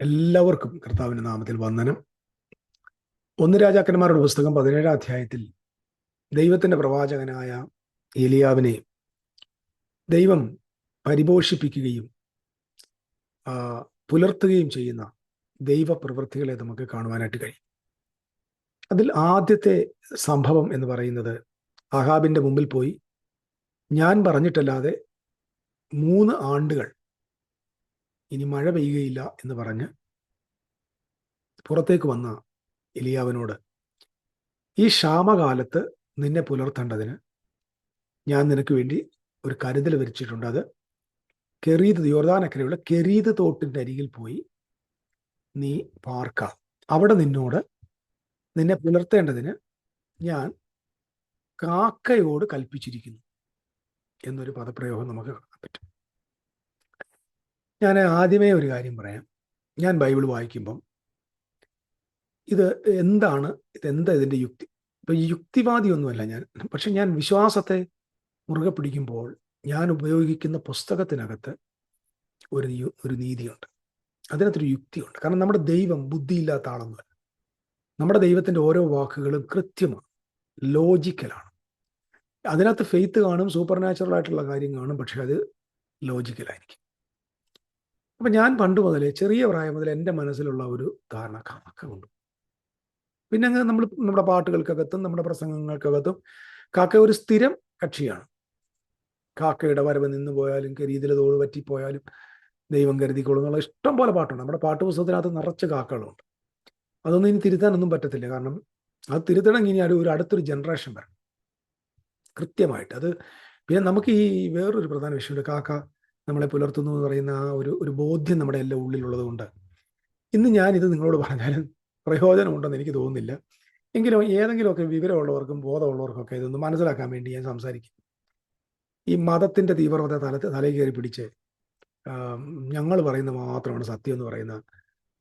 എല്ലാവർക്കും കർത്താവിന്റെ നാമത്തിൽ വന്ദനം. ഒന്ന് രാജാക്കന്മാരുടെ പുസ്തകം പതിനേഴാം അധ്യായത്തിൽ ദൈവത്തിന്റെ പ്രവാചകനായ ഏലിയാവിനെ ദൈവം പരിപോഷിപ്പിക്കുകയും പുലർത്തുകയും ചെയ്യുന്ന ദൈവപ്രവൃത്തികളെ നമുക്ക് കാണുവാനായിട്ട് കഴിയും. അതിൽ ആദ്യത്തെ സംഭവം എന്ന് പറയുന്നത് അഹാബിന്റെ മുമ്പിൽ പോയി. ഞാൻ പറഞ്ഞിട്ടല്ലാതെ മൂന്ന് ആണ്ടുകൾ ഇനി മഴ പെയ്യുകയില്ല എന്ന് പറഞ്ഞ് പുറത്തേക്ക് വന്ന എലിയാവിനോട് ഈ ക്ഷാമകാലത്ത് നിന്നെ പുലർത്തേണ്ടതിന് ഞാൻ നിനക്ക് വേണ്ടി ഒരു കരുതൽ വരിച്ചിട്ടുണ്ട്. അത് കെറീത് യോർദാനക്കരയുള്ള കെറീത് തോട്ടിന്റെ അരികിൽ പോയി നീ പാർക്ക. അവിടെ നിന്നോട് നിന്നെ പുലർത്തേണ്ടതിന് ഞാൻ കാക്കയോട് കൽപ്പിച്ചിരിക്കുന്നു എന്നൊരു പദപ്രയോഗം നമുക്ക് കാണാൻ പറ്റും. ഞാൻ ആദ്യമേ ഒരു കാര്യം പറയാം. ഞാൻ ബൈബിൾ വായിക്കുമ്പം ഇത് എന്താണ് ഇതെന്താ ഇതിന്റെ യുക്തി? ഇപ്പൊ യുക്തിവാദി യുക്തിവാദിയൊന്നുമല്ല ഞാൻ. പക്ഷെ ഞാൻ വിശ്വാസത്തെ മുറുകെ പിടിക്കുമ്പോൾ ഞാൻ ഉപയോഗിക്കുന്ന പുസ്തകത്തിനകത്ത് ഒരു ഒരു നീതിയുണ്ട്. അതിനകത്തൊരു യുക്തിയുണ്ട്. കാരണം നമ്മുടെ ദൈവം ബുദ്ധിയില്ലാത്ത ആളൊന്നുമല്ല. നമ്മുടെ ദൈവത്തിന്റെ ഓരോ വാക്കുകളും കൃത്യമാണ്. ലോജിക്കലാണ്. അതിനകത്ത് ഫെയ്ത്ത് കാണും സൂപ്പർ നാച്ചുറൽ ആയിട്ടുള്ള കാര്യം കാണും പക്ഷെ അത് ലോജിക്കലായിരിക്കും. അപ്പം ഞാൻ പണ്ട് മുതലേ ചെറിയ പ്രായം മുതൽ എന്റെ മനസ്സിലുള്ള ഒരു ധാരണ കണക്കുണ്ട്. കൊണ്ട് പിന്നെ അങ്ങ് നമ്മൾ നമ്മുടെ പാട്ടുകൾക്കകത്തും നമ്മുടെ പ്രസംഗങ്ങൾക്കകത്തും കാക്ക ഒരു സ്ഥിരം കക്ഷിയാണ്. കാക്കയുടെ വരവ് നിന്ന് പോയാലും കരീതിലെ തോട് പറ്റിപ്പോയാലും ദൈവം കരുതിക്കോളും എന്നുള്ള ഇഷ്ടം പോലെ പാട്ടുണ്ട്. നമ്മുടെ പാട്ട് പുസ്തകത്തിനകത്ത് നിറച്ച് കാക്കകളുണ്ട്. അതൊന്നും ഇനി തിരുത്താനൊന്നും പറ്റത്തില്ല. കാരണം അത് തിരുത്തണമെങ്കിൽ ഇനി ഒരു അടുത്തൊരു ജനറേഷൻ വരണം. കൃത്യമായിട്ട്. അത് പിന്നെ നമുക്ക് ഈ വേറൊരു പ്രധാന വിഷയമുണ്ട്. കാക്ക നമ്മളെ പുലർത്തുന്നു എന്ന് പറയുന്ന ആ ഒരു ഒരു ബോധ്യം നമ്മുടെ എല്ലാ ഉള്ളിലുള്ളത് കൊണ്ട് ഇന്ന് ഞാൻ ഇത് നിങ്ങളോട് പറഞ്ഞാലും പ്രയോജനമുണ്ടെന്ന് എനിക്ക് തോന്നുന്നില്ല. എങ്കിലും ഏതെങ്കിലുമൊക്കെ വിവരമുള്ളവർക്കും ബോധമുള്ളവർക്കൊക്കെ ഇതൊന്ന് മനസ്സിലാക്കാൻ വേണ്ടി ഞാൻ സംസാരിക്കും. ഈ മതത്തിന്റെ തീവ്രത തലത്ത് തലയിൽ കയറി പിടിച്ച് ഞങ്ങൾ പറയുന്ന മാത്രമാണ് സത്യം എന്ന് പറയുന്ന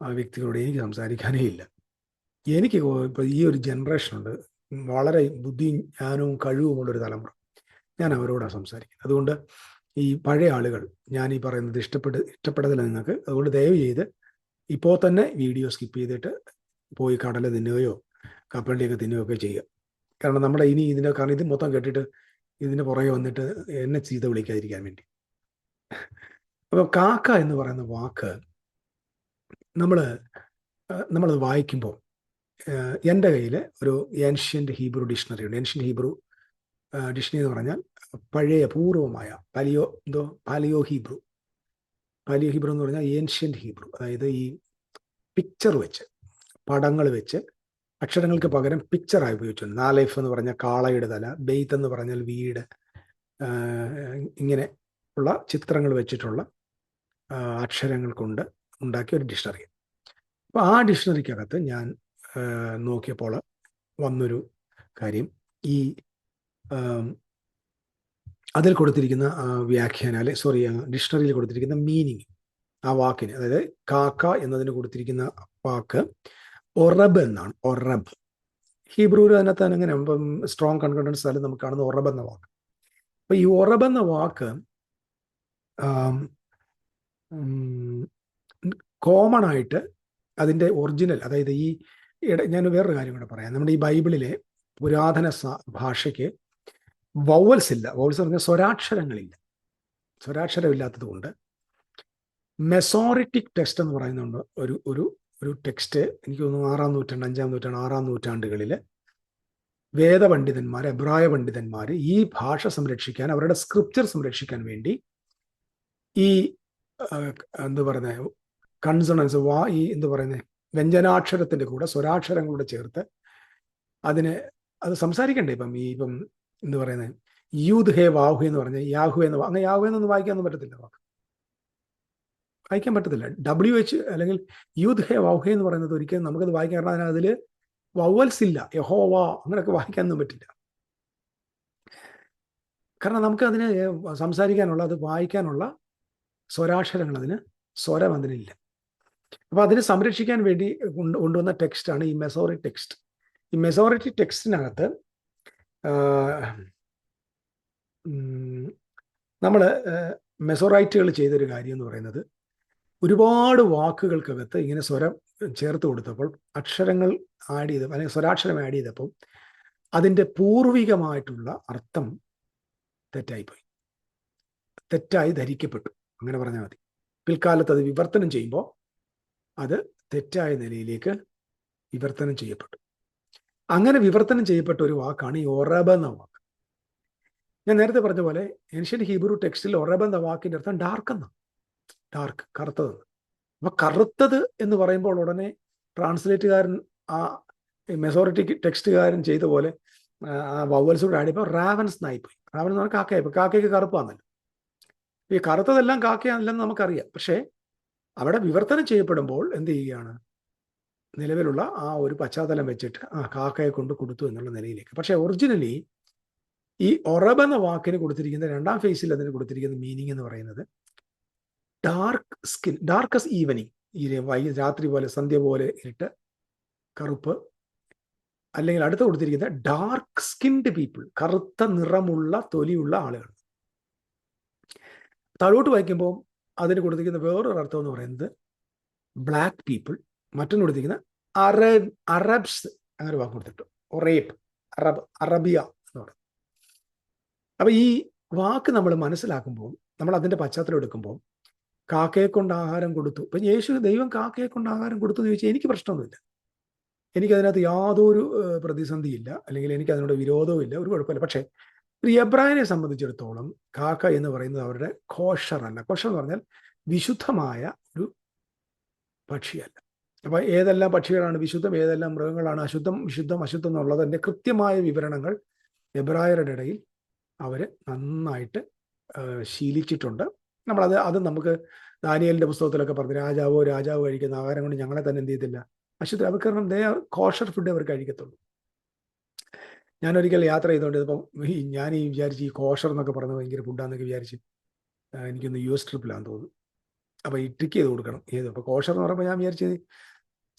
വ്യക്തികളോട് എനിക്ക് സംസാരിക്കാനേ ഇല്ല. എനിക്ക് ഇപ്പോൾ ഈ ഒരു ജനറേഷനുണ്ട് വളരെ ബുദ്ധി ജ്ഞാനവും കഴിവുമുള്ള ഒരു തലമുറ. ഞാൻ അവരോടാണ് സംസാരിക്കുന്നത്. അതുകൊണ്ട് ഈ പഴയ ആളുകൾ ഞാൻ ഈ പറയുന്നത് ഇഷ്ടപ്പെട്ട് ഇഷ്ടപ്പെടത്തില്ല നിങ്ങൾക്ക് അതുകൊണ്ട് ദയവ് ചെയ്ത് ഇപ്പോൾ തന്നെ വീഡിയോ സ്കിപ്പ് ചെയ്തിട്ട് പോയി കടൽ തിന്നുകയോ കപ്പലിയൊക്കെ തിന്നുകയോ ഒക്കെ ചെയ്യുക. കാരണം നമ്മുടെ ഇനി ഇതിന്റെ കാരണം ഇത് മൊത്തം കേട്ടിട്ട് ഇതിന്റെ പുറകെ വന്നിട്ട് എന്നെ ചീത്ത വിളിക്കാതിരിക്കാൻ വേണ്ടി. അപ്പോൾ കാക്ക എന്ന് പറയുന്ന വാക്ക് നമ്മൾ നമ്മളത് വായിക്കുമ്പോൾ എന്റെ കയ്യിൽ ഒരു ഏൻഷ്യന്റ് ഹീബ്രു ഡിക്ഷണറി ഉണ്ട്. ഏൻഷ്യന്റ് ഹീബ്രു ഡിക്ഷണറി എന്ന് പറഞ്ഞാൽ പഴയ പൂർവമായ പലിയോ എന്തോ പാലിയോ ഹീബ്രു പാലിയോ ഹീബ്രു എന്ന് പറഞ്ഞാൽ ഏൻഷ്യന്റ് ഹീബ്രു അതായത് ഈ പിക്ചർ വെച്ച് പടങ്ങൾ വെച്ച് അക്ഷരങ്ങൾക്ക് പകരം പിക്ചറായി ഉപയോഗിച്ചിട്ടുണ്ട് നാലൈഫ് എന്ന് പറഞ്ഞാൽ കാളയുടെ തല ബെയ്ത്ത് എന്ന് പറഞ്ഞാൽ വീട് ഇങ്ങനെ ഉള്ള ചിത്രങ്ങൾ വെച്ചിട്ടുള്ള അക്ഷരങ്ങൾ കൊണ്ട് ഉണ്ടാക്കിയ ഒരു ഡിക്ഷണറി. അപ്പോൾ ആ ഡിക്ഷണറിക്കകത്ത് ഞാൻ നോക്കിയപ്പോൾ വന്നൊരു കാര്യം. ഈ അതിൽ കൊടുത്തിരിക്കുന്ന വ്യാഖ്യാനം അല്ലെ സോറി ഡിക്ഷണറിയിൽ കൊടുത്തിരിക്കുന്ന മീനിങ് ആ വാക്കിന് അതായത് കാക്ക എന്നതിന് കൊടുത്തിരിക്കുന്ന വാക്ക് ഒറബ് എന്നാണ് ഒറബ് ഹീബ്രുവിൽ അതിനകത്ത് അങ്ങനെ സ്ട്രോങ് കൺകണ്ടൻസ് ആയാലും നമുക്ക് കാണുന്ന ഒറബ് എന്ന വാക്ക്. അപ്പൊ ഈ ഒറബ് എന്ന വാക്ക് കോമൺ ആയിട്ട് അതിന്റെ ഒറിജിനൽ അതായത് ഈ ഞാൻ വേറൊരു കാര്യം കൂടെ പറയാം. നമ്മുടെ ഈ ബൈബിളിലെ പുരാതന ഭാഷയ്ക്ക് വൗവൽസ് ഇല്ല. വൗവൽസ് പറഞ്ഞാൽ സ്വരാക്ഷരങ്ങളില്ല. സ്വരാക്ഷരമില്ലാത്തത് കൊണ്ട് മെസോറിറ്റിക് ടെക്സ്റ്റ് എന്ന് പറയുന്നുണ്ട് ഒരു ഒരു ഒരു ടെക്സ്റ്റ് എനിക്ക് തോന്നുന്നു ആറാം നൂറ്റാണ്ട് അഞ്ചാം നൂറ്റാണ്ട് ആറാം നൂറ്റാണ്ടുകളിൽ വേദപണ്ഡിതന്മാർ എബ്രായ പണ്ഡിതന്മാർ ഈ ഭാഷ സംരക്ഷിക്കാൻ അവരുടെ സ്ക്രിപ്ചർ സംരക്ഷിക്കാൻ വേണ്ടി ഈ എന്ത് പറയുന്നത് കൺസണൻസ് വാ ഈ എന്ത് പറയുന്നത് വ്യഞ്ജനാക്ഷരത്തിന്റെ കൂടെ സ്വരാക്ഷരങ്ങളുടെ ചേർത്ത് അതിന് അത് സംസാരിക്കണ്ടേ ഇപ്പം ഈ ഇപ്പം എന്ത് പറയുന്നത് യൂത് ഹേ വാഹു എന്ന് പറഞ്ഞ യാഹു എന്ന് അങ്ങനെ യാഹു എന്നൊന്നും വായിക്കാനൊന്നും പറ്റത്തില്ല. വാക്ക് വായിക്കാൻ പറ്റത്തില്ല. ഡബ്ല്യു എച്ച് അല്ലെങ്കിൽ യൂത് ഹെ വൗഹെ എന്ന് പറയുന്നത് ഒരിക്കലും നമുക്കത് വായിക്കാൻ കാരണം അതിൽ വവൽസ് ഇല്ല. യഹോവ അങ്ങനെയൊക്കെ വായിക്കാനൊന്നും പറ്റില്ല. കാരണം നമുക്ക് അതിന് സംസാരിക്കാനുള്ള അത് വായിക്കാനുള്ള സ്വരാക്ഷരങ്ങൾ അതിന് സ്വരം അതിനില്ല. അപ്പൊ അതിനെ സംരക്ഷിക്കാൻ വേണ്ടി കൊണ്ട് കൊണ്ടുവന്ന ടെക്സ്റ്റാണ് ഈ മെസോറിറ്റി ടെക്സ്റ്റ് ഈ മെസോറിറ്റി ടെക്സ്റ്റിനകത്ത് നമ്മൾ മെസോറൈറ്റുകൾ ചെയ്തൊരു കാര്യം എന്ന് പറയുന്നത് ഒരുപാട് വാക്കുകൾക്കകത്ത് ഇങ്ങനെ സ്വരം ചേർത്ത് കൊടുത്തപ്പോൾ അക്ഷരങ്ങൾ ആഡ് ചെയ്തപ്പോൾ അല്ലെങ്കിൽ സ്വരാക്ഷരം ആഡ് ചെയ്തപ്പോൾ അതിന്റെ പൂർവികമായിട്ടുള്ള അർത്ഥം തെറ്റായിപ്പോയി. തെറ്റായി ധരിക്കപ്പെട്ടു. അങ്ങനെ പറഞ്ഞാൽ മതി. പിൽക്കാലത്ത് അത് വിവർത്തനം ചെയ്യുമ്പോൾ അത് തെറ്റായ നിലയിലേക്ക് വിവർത്തനം ചെയ്യപ്പെട്ടു. അങ്ങനെ വിവർത്തനം ചെയ്യപ്പെട്ട ഒരു വാക്കാണ് ഈ ഒറബ എന്ന വാക്ക്. ഞാൻ നേരത്തെ പറഞ്ഞ പോലെ ഏൻഷ്യൻ ഹീബ്രു ടെക്സ്റ്റിൽ ഒറബ എന്ന വാക്കിന്റെ അർത്ഥം ഡാർക്ക് എന്ന ഡാർക്ക് കറുത്തത്. അപ്പൊ കറുത്തത് എന്ന് പറയുമ്പോൾ ഉടനെ ട്രാൻസ്ലേറ്റുകാരൻ ആ മെസോറിറ്റി ടെക്സ്റ്റുകാരൻ ചെയ്ത പോലെ ആ വവൽസ് കൂടെ ആടിയപ്പോൾ റാവൻസ് നായിപ്പോയി റാവൻ എന്ന് പറഞ്ഞാൽ കാക്കയായിപ്പോ കാക്കയ്ക്ക് കറുപ്പാന്നല്ലോ. ഈ കറുത്തതെല്ലാം കാക്കയാണല്ലെന്ന് നമുക്കറിയാം. പക്ഷേ അവിടെ വിവർത്തനം ചെയ്യപ്പെടുമ്പോൾ എന്ത് ചെയ്യുകയാണ്? നിലവിലുള്ള ആ ഒരു പശ്ചാത്തലം വെച്ചിട്ട് ആ കാക്കയെ കൊണ്ട് കൊടുത്തു എന്നുള്ള നിലയിലേക്ക്. പക്ഷെ ഒറിജിനലി ഈ ഒറബ് എന്ന വാക്കിന് കൊടുത്തിരിക്കുന്ന രണ്ടാം ഫേസിൽ അതിന് കൊടുത്തിരിക്കുന്ന മീനിങ് എന്ന് പറയുന്നത് ഡാർക്ക് സ്കിൻ ഡാർക്കസ് ഈവനിങ് ഈ വൈ രാത്രി പോലെ സന്ധ്യ പോലെ ഇട്ട് കറുപ്പ്. അല്ലെങ്കിൽ അടുത്ത് കൊടുത്തിരിക്കുന്ന ഡാർക്ക് സ്കിൻഡ് പീപ്പിൾ കറുത്ത നിറമുള്ള തൊലിയുള്ള ആളുകൾ. താഴോട്ട് വായിക്കുമ്പോൾ അതിന് കൊടുത്തിരിക്കുന്ന വേറൊരു അർത്ഥം എന്ന് പറയുന്നത് ബ്ലാക്ക് പീപ്പിൾ മറ്റൊന്ന് കൊടുത്തിരിക്കുന്ന അറബ് അറബ്സ് അങ്ങനെ വാക്ക് കൊടുത്തിട്ടു ഒറേബ് അറബ് അറബിയ എന്ന് പറയും. അപ്പൊ ഈ വാക്ക് നമ്മൾ മനസ്സിലാക്കുമ്പോൾ നമ്മൾ അതിന്റെ പശ്ചാത്തലം എടുക്കുമ്പോൾ കാക്കയെ കൊണ്ട് ആഹാരം കൊടുത്തു. ഇപ്പം യേശു ദൈവം കാക്കയെ കൊണ്ട് ആഹാരം കൊടുത്തു എന്ന് ചോദിച്ചാൽ എനിക്ക് പ്രശ്നമൊന്നുമില്ല. എനിക്കതിനകത്ത് യാതൊരു പ്രതിസന്ധിയില്ല. അല്ലെങ്കിൽ എനിക്ക് അതിനോട് വിരോധവും ഇല്ല ഒരു കുഴപ്പമില്ല. പക്ഷേ ഒരു എബ്രാഹിനെ സംബന്ധിച്ചിടത്തോളം കാക്ക എന്ന് പറയുന്നത് അവരുടെ കോഷർ അല്ല കോഷർ എന്ന് പറഞ്ഞാൽ വിശുദ്ധമായ ഒരു പക്ഷിയല്ല. അപ്പം ഏതെല്ലാം പക്ഷികളാണ് വിശുദ്ധം ഏതെല്ലാം മൃഗങ്ങളാണ് അശുദ്ധം വിശുദ്ധം അശുദ്ധം എന്നുള്ളതിന്റെ കൃത്യമായ വിവരണങ്ങൾ എബ്രായരുടെ ഇടയിൽ അവർ നന്നായിട്ട് ശീലിച്ചിട്ടുണ്ട്. നമ്മളത് അത് നമുക്ക് ദാനിയലിന്റെ പുസ്തകത്തിലൊക്കെ പറഞ്ഞു രാജാവോ രാജാവോ കഴിക്കുന്ന ആഹാരം കൊണ്ട് ഞങ്ങളെ തന്നെ എന്ത് ചെയ്തില്ല അശുദ്ധ അവർ കാരണം ദേ കോഷർ ഫുഡ് അവർ കഴിക്കത്തുള്ളൂ. ഞാനൊരിക്കൽ യാത്ര ചെയ്തുകൊണ്ട് ഇപ്പം ഈ ഞാൻ ഈ വിചാരിച്ച് ഈ കോഷർ എന്നൊക്കെ പറഞ്ഞ ഭയങ്കര ഫുഡാന്നൊക്കെ വിചാരിച്ച് എനിക്കൊന്ന് യു എസ് ട്രിപ്പിലാന്ന് തോന്നുന്നു. അപ്പോൾ ഈ ട്രിക്ക് ചെയ്ത് കൊടുക്കണം. ഏത്? അപ്പോൾ കോഷർ എന്ന് പറയുമ്പോൾ ഞാൻ വിചാരിച്ചത്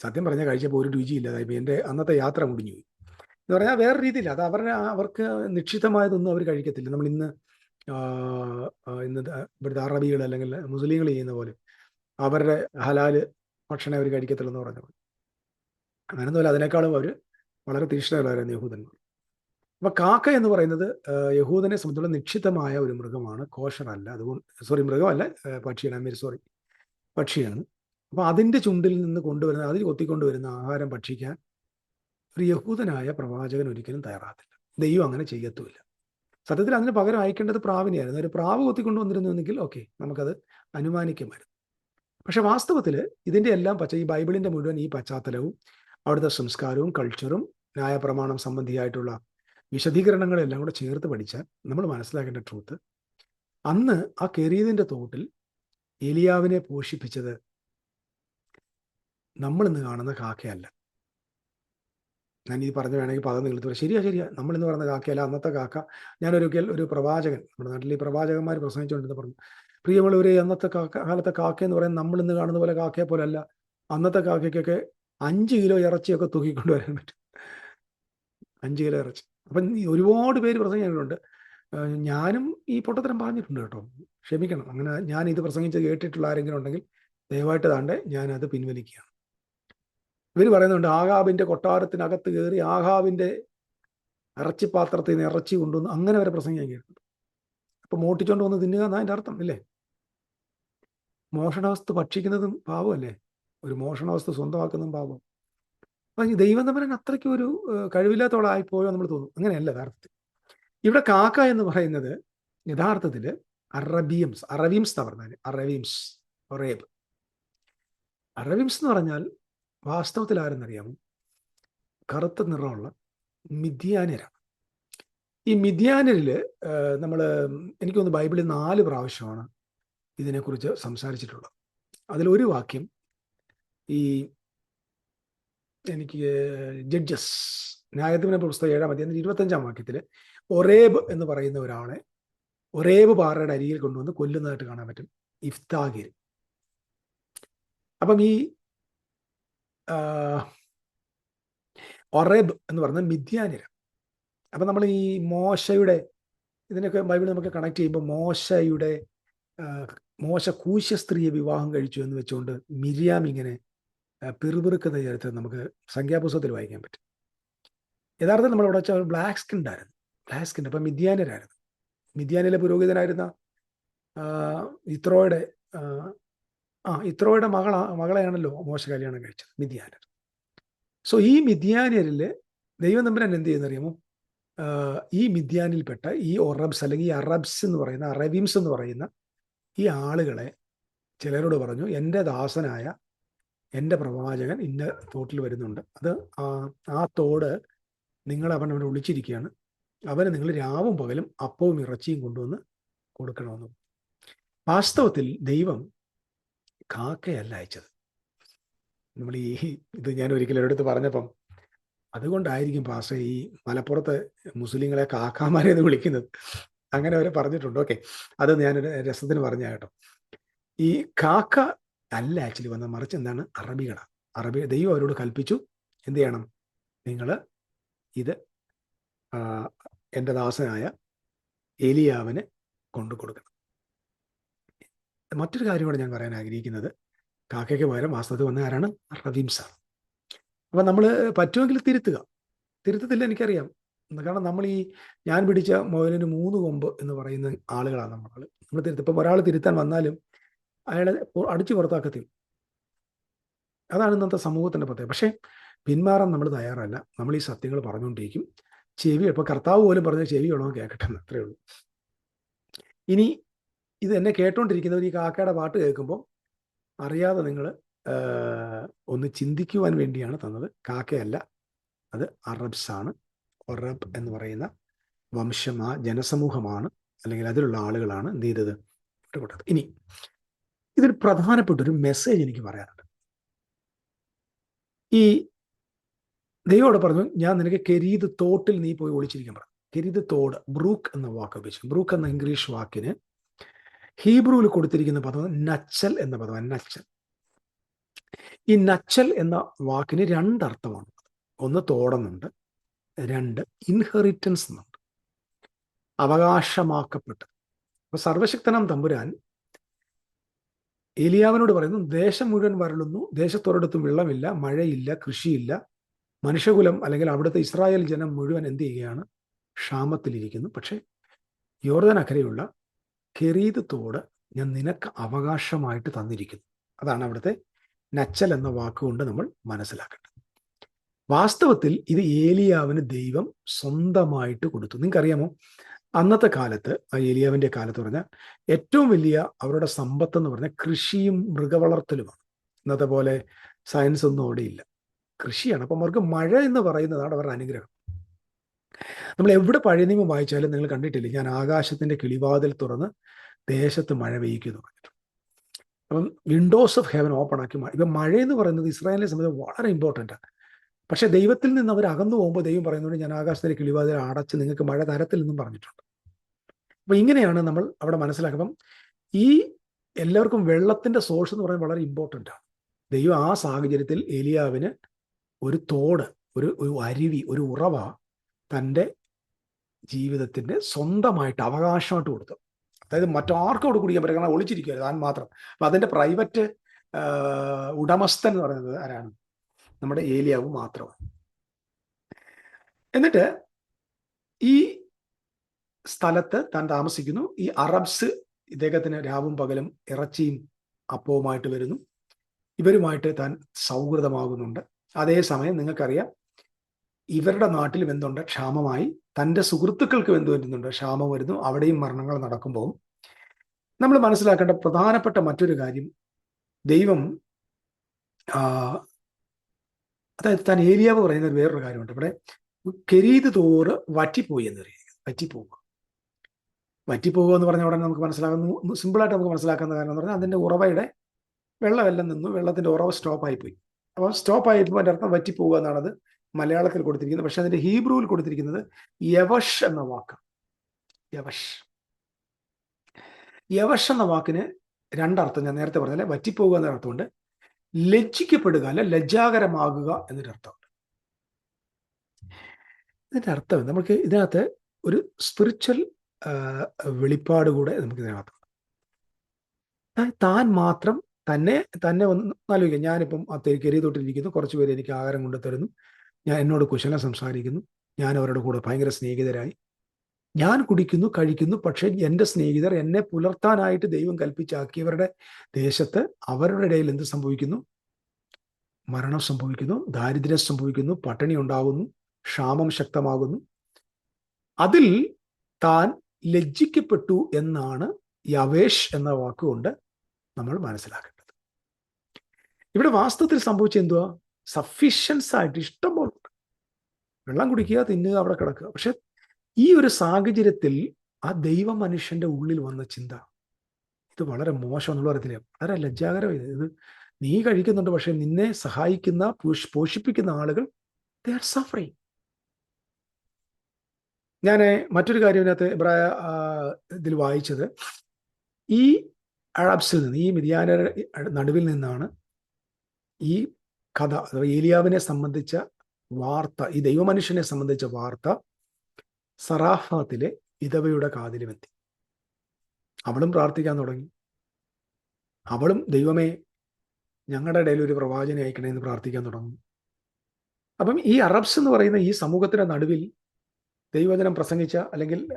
സത്യം പറഞ്ഞാൽ കഴിച്ചപ്പോൾ ഒരു രുചിയില്ല. ഇപ്പം എന്റെ അന്നത്തെ യാത്ര മുടിഞ്ഞു പോയി എന്ന് പറഞ്ഞാൽ വേറെ രീതിയിൽ അത് അവരുടെ അവർക്ക് നിക്ഷിതമായതൊന്നും അവർ കഴിക്കത്തില്ല. നമ്മൾ ഇന്ന് ഇന്ന് ഇവിടുത്തെ അറബികൾ അല്ലെങ്കിൽ മുസ്ലിങ്ങൾ ചെയ്യുന്ന പോലെ അവരുടെ ഹലാൽ ഭക്ഷണം അവർ കഴിക്കത്തില്ലെന്ന് പറഞ്ഞ. പോലെ അങ്ങനെയൊന്നുമല്ല അതിനേക്കാളും അവർ വളരെ തീക്ഷ്ണകളായിരുന്നു യഹൂദന്മാർ. അപ്പൊ കാക്ക എന്ന് പറയുന്നത് യഹൂദനെ സംബന്ധിച്ചുള്ള നിക്ഷിതമായ ഒരു മൃഗമാണ്. കോഷറല്ല അതുകൊണ്ട് സോറി മൃഗമല്ല പക്ഷിയാണ്. അമീർ സോറി പക്ഷിയാണ്. അപ്പൊ അതിന്റെ ചുണ്ടിൽ നിന്ന് കൊണ്ടുവരുന്ന അതിൽ കൊത്തിക്കൊണ്ടുവരുന്ന ആഹാരം ഭക്ഷിക്കാൻ ഒരു യഹൂദനായ പ്രവാചകൻ ഒരിക്കലും തയ്യാറാകത്തില്ല. ദൈവം അങ്ങനെ ചെയ്യത്തുമില്ല. സത്യത്തിൽ അതിന് പകരം അയക്കേണ്ടത് പ്രാവിനെയായിരുന്നു. ഒരു പ്രാവ് കൊത്തിക്കൊണ്ടുവന്നിരുന്നുവെങ്കിൽ ഓക്കെ നമുക്കത് അനുമാനിക്കുമായിരുന്നു പക്ഷെ വാസ്തവത്തിൽ ഇതിന്റെ എല്ലാം പച്ച ഈ ബൈബിളിന്റെ മുഴുവൻ ഈ പശ്ചാത്തലവും അവിടുത്തെ സംസ്കാരവും കൾച്ചറും ന്യായപ്രമാണം സംബന്ധിയായിട്ടുള്ള വിശദീകരണങ്ങളെല്ലാം കൂടെ ചേർത്ത് പഠിച്ചാൽ നമ്മൾ മനസ്സിലാക്കേണ്ട ട്രൂത്ത് അന്ന് ആ കെറിയതിന്റെ തോട്ടിൽ എലിയാവിനെ പോഷിപ്പിച്ചത് നമ്മൾ ഇന്ന് കാണുന്ന കാക്കയല്ല. ഞാൻ ഈ പറഞ്ഞു വേണമെങ്കിൽ പദം നിങ്ങൾ പറയാം. ശരിയാ ശരിയാ. നമ്മൾ ഇന്ന് പറയുന്ന കാക്കയല്ല അന്നത്തെ കാക്ക. ഞാനൊരിക്കൽ ഒരു പ്രവാചകൻ. നമ്മുടെ നാട്ടിൽ ഈ പ്രവാചകന്മാർ പ്രസംഗിച്ചുകൊണ്ടിരുന്ന പറഞ്ഞു പ്രിയമുള്ളവരെ അന്നത്തെ കാക്ക കാലത്തെ കാക്ക എന്ന് പറയുന്നത് നമ്മൾ ഇന്ന് കാണുന്ന പോലെ കാക്കയെ പോലെ അല്ല അന്നത്തെ കാക്കയ്ക്കൊക്കെ അഞ്ച് കിലോ ഇറച്ചിയൊക്കെ തൂക്കിക്കൊണ്ട് വരാൻ പറ്റും. അഞ്ച് കിലോ ഇറച്ചി. അപ്പം ഒരുപാട് പേര് പ്രസംഗിക്കുന്നുണ്ട് ഞാനും ഈ പൊട്ടത്തരം പറഞ്ഞിട്ടുണ്ട് കേട്ടോ. ക്ഷമിക്കണം. അങ്ങനെ ഞാൻ ഇത് പ്രസംഗിച്ച് കേട്ടിട്ടുള്ള ആരെങ്കിലും ഉണ്ടെങ്കിൽ ദയവായിട്ട് താണ്ടെ ഞാനത് പിൻവലിക്കുകയാണ്. ഇവർ പറയുന്നുണ്ട് ആഹാബിന്റെ കൊട്ടാരത്തിനകത്ത് കയറി ആഹാബിന്റെ ഇറച്ചിപ്പാത്രത്തിൽ നിന്ന് ഇറച്ചി കൊണ്ടുവന്ന് അങ്ങനെ വരെ പ്രസംഗിക്കാൻ കേട്ടിട്ടുണ്ട്. അപ്പൊ മോട്ടിച്ചോണ്ട് വന്ന് തിന്നുക എന്നാ അതിന്റെ അർത്ഥം ഇല്ലേ? മോഷണവസ്തു ഭക്ഷിക്കുന്നതും പാവമല്ലേ ഒരു മോഷണവസ്തു സ്വന്തമാക്കുന്നതും പാവം അപ്പം ദൈവം തമ്പരൻ അത്രയ്ക്ക് ഒരു കഴിവില്ലാത്തവളായിപ്പോയോ നമ്മൾ തോന്നും. അങ്ങനെയല്ല യഥാർത്ഥത്തിൽ. ഇവിടെ കാക്ക എന്ന് പറയുന്നത് യഥാർത്ഥത്തിൽ അറബിയംസ് അറബിയംസ് എന്നാ പറഞ്ഞാൽ അറബിംസ് ഒറേബ് അറബിംസ് എന്ന് പറഞ്ഞാൽ വാസ്തവത്തിൽ ആരെന്നറിയാമോ കറുത്ത നിറമുള്ള മിഥ്യാനരാണ് ഈ മിഥ്യാനരിൽ നമ്മൾ എനിക്കൊന്ന് ബൈബിളിൽ നാല് പ്രാവശ്യമാണ് ഇതിനെക്കുറിച്ച് സംസാരിച്ചിട്ടുള്ളത്. അതിലൊരു വാക്യം ഈ എനിക്ക് ജഡ്ജസ് ന്യായത്തിന്റെ പുസ്തകം ഏഴാം അധ്യായം ഇരുപത്തഞ്ചാം വാക്യത്തിൽ ഒറേബ് എന്ന് പറയുന്ന ഒരാളെ ഒരേബ് പാറയുടെ അരിയിൽ കൊണ്ടുവന്ന് കൊല്ലുന്നതായിട്ട് കാണാൻ പറ്റും. ഇഫ്താഗിർ അപ്പം ഈ ഒറേബ് എന്ന് പറയുന്നത് മിഥ്യാനിര. അപ്പം നമ്മൾ ഈ മോശയുടെ ഇതിനൊക്കെ ബൈബിൾ നമുക്ക് കണക്ട് ചെയ്യുമ്പോൾ മോശയുടെ മോശ കൂശ്യ സ്ത്രീയെ വിവാഹം കഴിച്ചു എന്ന് വെച്ചുകൊണ്ട് മിരിയാം ഇങ്ങനെ പിറുപിറുക്കുന്ന ചരിത്രം നമുക്ക് സംഖ്യാപുസ്തകത്തിൽ വായിക്കാൻ പറ്റും. യഥാർത്ഥത്തിൽ നമ്മൾ ഇവിടെ വെച്ചാൽ ബ്ലാക്ക് സ്കിൻ ആയിരുന്നു. ബ്ലാക്ക് സ്കിൻ അപ്പം മിഥ്യാനരായിരുന്നു. മിഥ്യാനിലെ പുരോഹിതനായിരുന്ന ഇത്രോയുടെ ആ ഇത്രോയുടെ മകള മകളെയാണല്ലോ മോശ കല്യാണം കഴിച്ചത് മിഥ്യാനർ സോ ഈ മിഥ്യാനിയരിൽ ദൈവം തമ്പുരാൻ എന്ത് ചെയ്യുന്നറിയാമോ? ഈ മിഥ്യാനിൽപ്പെട്ട ഈ ഒറബ്സ് അല്ലെങ്കിൽ ഈ അറബ്സ് എന്ന് പറയുന്ന അറബീംസ് എന്ന് പറയുന്ന ഈ ആളുകളെ ചിലരോട് പറഞ്ഞു എന്റെ ദാസനായ എന്റെ പ്രവാചകൻ ഇന്ന തോട്ടിൽ വരുന്നുണ്ട്. അത് ആ ആ തോട് നിങ്ങൾ അവൻ അവനെ വിളിച്ചിരിക്കുകയാണ് അവന് നിങ്ങൾ രാവും പകലും അപ്പവും ഇറച്ചിയും കൊണ്ടുവന്ന് കൊടുക്കണമെന്ന്. വാസ്തവത്തിൽ ദൈവം കാക്കയല്ല അയച്ചത്. നമ്മൾ ഈ ഇത് ഞാൻ ഒരിക്കലും ഒരിടത്ത് പറഞ്ഞപ്പം അതുകൊണ്ടായിരിക്കും പാസ ഈ മലപ്പുറത്ത് മുസ്ലിങ്ങളെ കാക്കാമാരെ എന്ന് വിളിക്കുന്നത്. അങ്ങനെ അവർ പറഞ്ഞിട്ടുണ്ട്. ഓക്കെ. അത് ഞാനൊരു രസത്തിന് പറഞ്ഞ കേട്ടോ. ഈ കാക്ക അല്ല ആക്ച്വലി വന്ന മറിച്ച് എന്താണ്? അറബികളാണ് അറബി ദൈവം അവരോട് കൽപ്പിച്ചു. എന്ത് ചെയ്യണം? നിങ്ങൾ ഇത് എന്റെ ദാസനായ എലിയാവിന് കൊണ്ടു കൊടുക്കണം മറ്റൊരു കാര്യമാണ് ഞാൻ പറയാൻ ആഗ്രഹിക്കുന്നത്. കാക്കയ്ക്ക് പകരം വാസ്തവത്തിൽ വന്ന ആരാണ്? റവീംസാണ് അപ്പം നമ്മൾ പറ്റുമെങ്കിൽ തിരുത്തുക. തിരുത്തത്തില്ല എനിക്കറിയാം. കാരണം നമ്മൾ ഈ ഞാൻ പിടിച്ച മുയലിന് മൂന്ന് കൊമ്പ് എന്ന് പറയുന്ന ആളുകളാണ് നമ്മൾ നമ്മൾ തിരുത്തും. ഇപ്പം ഒരാൾ തിരുത്താൻ വന്നാലും അയാളെ അടിച്ചു പുറത്താക്കത്തിൽ അതാണ് ഇന്നത്തെ സമൂഹത്തിന്റെ പ്രത്യേകത. പക്ഷേ പിന്മാറാൻ നമ്മൾ തയ്യാറല്ല. നമ്മൾ ഈ സത്യങ്ങൾ പറഞ്ഞുകൊണ്ടിരിക്കും. ചെവി ഇപ്പോൾ കർത്താവ് പോലും പറഞ്ഞ ചെവി കേൾക്കട്ടെ എന്ന് അത്രയേ ഉള്ളൂ. ഇനി ഇത് എന്നെ കേട്ടോണ്ടിരിക്കുന്നവർ ഈ കാക്കയുടെ പാട്ട് കേൾക്കുമ്പോൾ അറിയാതെ നിങ്ങൾ ഒന്ന് ചിന്തിക്കുവാൻ വേണ്ടിയാണ് തന്നത്. കാക്കയല്ല അത് അറബ്സ് ആണ് ഒറബ് എന്ന് പറയുന്ന വംശം ആ ജനസമൂഹമാണ് അല്ലെങ്കിൽ അതിലുള്ള ആളുകളാണ് എന്ത് ചെയ്തത്? വിട്ടുകൊടുത്തത് ഇനി ഇതിൽ പ്രധാനപ്പെട്ട ഒരു മെസ്സേജ് എനിക്ക് പറയാനുണ്ട്. ഈ ദൈവോട് പറഞ്ഞു ഞാൻ നിനക്ക് കെരീത് തോട്ടിൽ നീ പോയി ഒളിച്ചിരിക്കാൻ പറഞ്ഞു കെരീത് തോട് ബ്രൂക്ക് എന്ന വാക്ക് ഉപയോഗിച്ചു. ബ്രൂക്ക് എന്ന ഇംഗ്ലീഷ് വാക്കിന് ഹീബ്രുവിൽ കൊടുത്തിരിക്കുന്ന പദം നച്ചൽ എന്ന പദമാണ് നച്ചൽ. ഈ നച്ചൽ എന്ന വാക്കിന് രണ്ടർത്ഥമാണ്. ഒന്ന് തോടുന്നുണ്ട് രണ്ട് ഇൻഹെറിറ്റൻസ് എന്നുണ്ട്. അവകാശമാക്കപ്പെട്ട്. അപ്പൊ സർവശക്തനാം തമ്പുരാൻ ഏലിയാവിനോട് പറയുന്നു ദേശം മുഴുവൻ വരളുന്നു ദേശത്തൊരിടത്തും വെള്ളമില്ല മഴയില്ല കൃഷിയില്ല. മനുഷ്യകുലം അല്ലെങ്കിൽ അവിടുത്തെ ഇസ്രായേൽ ജനം മുഴുവൻ എന്ത് ചെയ്യുകയാണ്? ക്ഷാമത്തിലിരിക്കുന്നു. പക്ഷേ യോർദൻ അക്കരെയുള്ള കെറീത് തോട് ഞാൻ നിനക്ക് അവകാശമായിട്ട് തന്നിരിക്കുന്നു. അതാണ് അവിടുത്തെ നച്ചൽ എന്ന വാക്കുകൊണ്ട് നമ്മൾ മനസ്സിലാക്കേണ്ടത്. വാസ്തവത്തിൽ ഇത് ഏലിയാവിന് ദൈവം സ്വന്തമായിട്ട് കൊടുത്തു. നിങ്ങൾക്കറിയാമോ? അന്നത്തെ കാലത്ത് ആ ഏലിയാവിന്റെ കാലത്ത് പറഞ്ഞാൽ ഏറ്റവും വലിയ അവരുടെ സമ്പത്ത് എന്ന് പറഞ്ഞാൽ കൃഷിയും മൃഗവളർത്തലുമാണ്. ഇന്നത്തെ പോലെ സയൻസ് ഒന്നും അവിടെ ഇല്ല. കൃഷിയാണ്. അപ്പം അവർക്ക് മഴ എന്ന് പറയുന്നതാണ് അവരുടെ അനുഗ്രഹം. നമ്മൾ എവിടെ പഴയ നിയമം വായിച്ചാലും നിങ്ങൾ കണ്ടിട്ടില്ല? ഞാൻ ആകാശത്തിന്റെ കിളിവാതിൽ തുറന്ന് ദേശത്ത് മഴ പെയ്യിക്കുന്നു അപ്പം വിൻഡോസ് ഓഫ് ഹെവൻ ഓപ്പൺ ആക്കി മഴ ഇപ്പം മഴ എന്ന് പറയുന്നത് ഇസ്രായേലിനെ സംബന്ധിച്ച് വളരെ ഇമ്പോർട്ടന്റ് ആണ് പക്ഷെ ദൈവത്തിൽ നിന്ന് അവർ അകന്നു പോകുമ്പോൾ ദൈവം പറയുന്നുണ്ട് ഞാൻ ആകാശത്തിലെ കിളിവാതിൽ അടച്ച് നിങ്ങൾക്ക് മഴ തരത്തിൽ നിന്നും പറഞ്ഞിട്ടുണ്ട്. അപ്പൊ ഇങ്ങനെയാണ് നമ്മൾ അവിടെ മനസ്സിലാക്കുമ്പം ഈ എല്ലാവർക്കും വെള്ളത്തിന്റെ സോഴ്സ് എന്ന് പറയുന്നത് വളരെ ഇമ്പോർട്ടന്റ് ആണ് ദൈവം ആ സാഹചര്യത്തിൽ ഏലിയാവിന് ഒരു തോട് ഒരു ഒരു അരുവി ഒരു ഉറവ തന്റെ ജീവിതത്തിന്റെ സ്വന്തമായിട്ട് അവകാശമായിട്ട് കൊടുത്തു. അതായത് മറ്റാർക്കും അവിടെ കുടിക്കാൻ പറ്റില്ല കാരണം ഒളിച്ചിരിക്കുകയല്ല താൻ മാത്രം. അപ്പൊ അതിന്റെ പ്രൈവറ്റ് ഉടമസ്ഥൻ എന്ന് പറയുന്നത് ആരാണ്? നമ്മുടെ ഏലിയാവ് മാത്രമാണ് എന്നിട്ട് ഈ സ്ഥലത്ത് താൻ താമസിക്കുന്നു. ഈ അറബ്സ് ഇദ്ദേഹത്തിന് രാവും പകലും ഇറച്ചിയും അപ്പവുമായിട്ട് വരുന്നു. ഇവരുമായിട്ട് താൻ സൗഹൃദമാകുന്നുണ്ട്. അതേസമയം നിങ്ങൾക്കറിയാം ഇവരുടെ നാട്ടിലും എന്തുണ്ട്? ക്ഷാമമായി. തന്റെ സുഹൃത്തുക്കൾക്കും എന്ത് വരുന്നുണ്ട് ക്ഷാമം വരുന്നു. അവിടെയും മരണങ്ങൾ നടക്കുമ്പോൾ നമ്മൾ മനസ്സിലാക്കേണ്ട പ്രധാനപ്പെട്ട മറ്റൊരു കാര്യം ദൈവം അതായത് താൻ ഏരിയാവ് പറയുന്ന വേറൊരു കാര്യമുണ്ട്. ഇവിടെ കെരീത് തോറ് വറ്റിപ്പോയി എന്ന് പറയുന്നത്. വറ്റിപ്പോവുക. വറ്റിപ്പോവുക എന്ന് പറഞ്ഞ ഉടനെ നമുക്ക് മനസ്സിലാകുന്നു. സിമ്പിളായിട്ട് നമുക്ക് മനസ്സിലാക്കുന്ന കാരണം എന്ന് പറഞ്ഞാൽ അതിന്റെ ഉറവയുടെ വെള്ളമെല്ലാം നിന്നു. വെള്ളത്തിന്റെ ഉറവ് സ്റ്റോപ്പായി പോയി. അപ്പോൾ സ്റ്റോപ്പ് ആയപ്പോൾ അതിന്റെ അർത്ഥം വറ്റിപ്പോവുക എന്നാണത്. മലയാളത്തിൽ കൊടുത്തിരിക്കുന്നത്. പക്ഷെ അതിന്റെ ഹീബ്രുവിൽ കൊടുത്തിരിക്കുന്നത് യവഷ് എന്ന വാക്കാണ് യവഷ്. യവഷ് എന്ന വാക്കിന് രണ്ടർത്ഥം ഞാൻ നേരത്തെ പറഞ്ഞാൽ വറ്റിപ്പോകുക എന്ന അർത്ഥമുണ്ട്. ലജ്ജിക്കപ്പെടുക അല്ല ലജ്ജാകരമാകുക എന്നൊരു അർത്ഥമുണ്ട് ഇതിന്റെ അർത്ഥം നമുക്ക് ഇതിനകത്ത് ഒരു സ്പിരിച്വൽ വെളിപ്പാട് കൂടെ നമുക്ക് ഇതിനകത്തുണ്ട് താൻ മാത്രം തന്നെ തന്നെ ഒന്ന് ആലോചിക്കാം ഞാനിപ്പം ആ കെരി തൊട്ടിരിക്കുന്നു കുറച്ച് പേര് എനിക്ക് ആഹാരം കൊണ്ട് തരുന്നു ഞാൻ എന്നോട് കുശലം സംസാരിക്കുന്നു. ഞാൻ അവരുടെ കൂടെ ഭയങ്കര സ്നേഹിതരായി. ഞാൻ കുടിക്കുന്നു കഴിക്കുന്നു പക്ഷേ എന്റെ സ്നേഹിതർ എന്നെ പുലർത്താനായിട്ട് ദൈവം കൽപ്പിച്ചാക്കിയവരുടെ ദേശത്ത് അവരുടെ ഇടയിൽ എന്ത് സംഭവിക്കുന്നു? മരണം സംഭവിക്കുന്നു ദാരിദ്ര്യം സംഭവിക്കുന്നു പട്ടിണി ഉണ്ടാകുന്നു ക്ഷാമം ശക്തമാകുന്നു. അതിൽ താൻ ലജ്ജിക്കപ്പെട്ടു എന്നാണ് യവേഷ് എന്ന വാക്കുകൊണ്ട് നമ്മൾ മനസ്സിലാക്കേണ്ടത്. ഇവിടെ വാസ്തവത്തിൽ സംഭവിച്ച എന്തുവാ? സഫീഷ്യൻസ് ആയിട്ട് ഇഷ്ടം പോലെ വെള്ളം കുടിക്കുക തിന്നുക അവിടെ കിടക്കുക. പക്ഷെ ഈ ഒരു സാഹചര്യത്തിൽ ആ ദൈവ മനുഷ്യന്റെ ഉള്ളിൽ വന്ന ചിന്ത ഇത് വളരെ മോശം എന്നുള്ള കാര്യത്തിൽ വളരെ ലജ്ജാകരമായി ഇത് നീ കഴിക്കുന്നുണ്ട് പക്ഷെ നിന്നെ സഹായിക്കുന്ന പോഷിപ്പിക്കുന്ന ആളുകൾ ദേ ആർ സഫറിങ് ഞാൻ മറ്റൊരു കാര്യം ഇതിനകത്ത് ഇബ്രായ ഇതിൽ വായിച്ചത്. ഈ അറബ്സിൽ നിന്ന് ഈ മിതിയാന നടുവിൽ നിന്നാണ് ഈ കഥ അഥവാ ഏലിയാവിനെ സംബന്ധിച്ച വാർത്ത ഈ ദൈവമനുഷ്യനെ സംബന്ധിച്ച വാർത്ത സറാഫാത്തിലെ വിധവയുടെ കാതിലുമെത്തി. അവളും പ്രാർത്ഥിക്കാൻ തുടങ്ങി. അവളും ദൈവമേ ഞങ്ങളുടെ ഇടയിൽ ഒരു പ്രവാചനെ അയക്കണേ എന്ന് പ്രാർത്ഥിക്കാൻ തുടങ്ങും. അപ്പം ഈ അറബ്സ് എന്ന് പറയുന്ന ഈ സമൂഹത്തിന്റെ നടുവിൽ ദൈവജനം പ്രസംഗിച്ച അല്ലെങ്കിൽ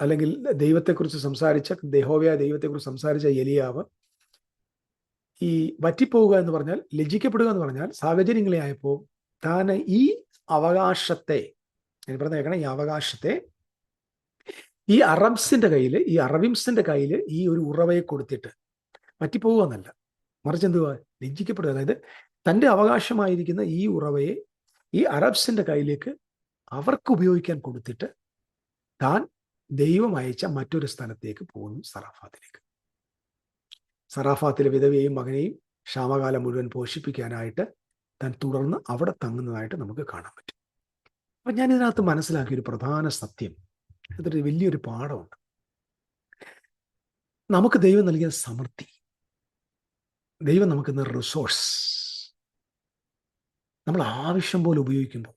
അല്ലെങ്കിൽ ദൈവത്തെക്കുറിച്ച് സംസാരിച്ച ദേഹോവയായ ദൈവത്തെക്കുറിച്ച് സംസാരിച്ച എലിയാവ് ഈ വറ്റിപ്പോവുക എന്ന് പറഞ്ഞാൽ ലജ്ജിക്കപ്പെടുക എന്ന് പറഞ്ഞാൽ സാഹചര്യങ്ങളെ ആയപ്പോൾ താൻ ഈ അവകാശത്തെ ഞാൻ പറഞ്ഞ കേൾക്കണം ഈ അവകാശത്തെ ഈ അറബ്സിന്റെ കയ്യിൽ ഈ അറബിംസിന്റെ കയ്യിൽ ഈ ഒരു ഉറവയെ കൊടുത്തിട്ട് പറ്റിപ്പോവുക എന്നല്ല. മറിച്ച് എന്തുവാ? ലജ്ജിക്കപ്പെടുക. അതായത് തന്റെ അവകാശമായിരിക്കുന്ന ഈ ഉറവയെ ഈ അറബ്സിന്റെ കയ്യിലേക്ക് അവർക്ക് ഉപയോഗിക്കാൻ കൊടുത്തിട്ട് താൻ ദൈവം അയച്ച മറ്റൊരു സ്ഥലത്തേക്ക് പോകുന്നു സറാഫാത്തിലേക്ക്. സറാഫാത്തിലെ വിധവയെയും മകനെയും ക്ഷാമകാലം മുഴുവൻ പോഷിപ്പിക്കാനായിട്ട് താൻ തുടർന്ന് അവിടെ തങ്ങുന്നതായിട്ട് നമുക്ക് കാണാൻ പറ്റും. അപ്പൊ ഞാൻ ഇതിനകത്ത് മനസ്സിലാക്കിയ ഒരു പ്രധാന സത്യം അതൊരു വലിയൊരു പാഠമുണ്ട്. നമുക്ക് ദൈവം നൽകിയ സമൃദ്ധി ദൈവം നമുക്ക് ഇന്ന് റിസോഴ്സ് നമ്മൾ ആവശ്യം പോലെ ഉപയോഗിക്കുമ്പോൾ.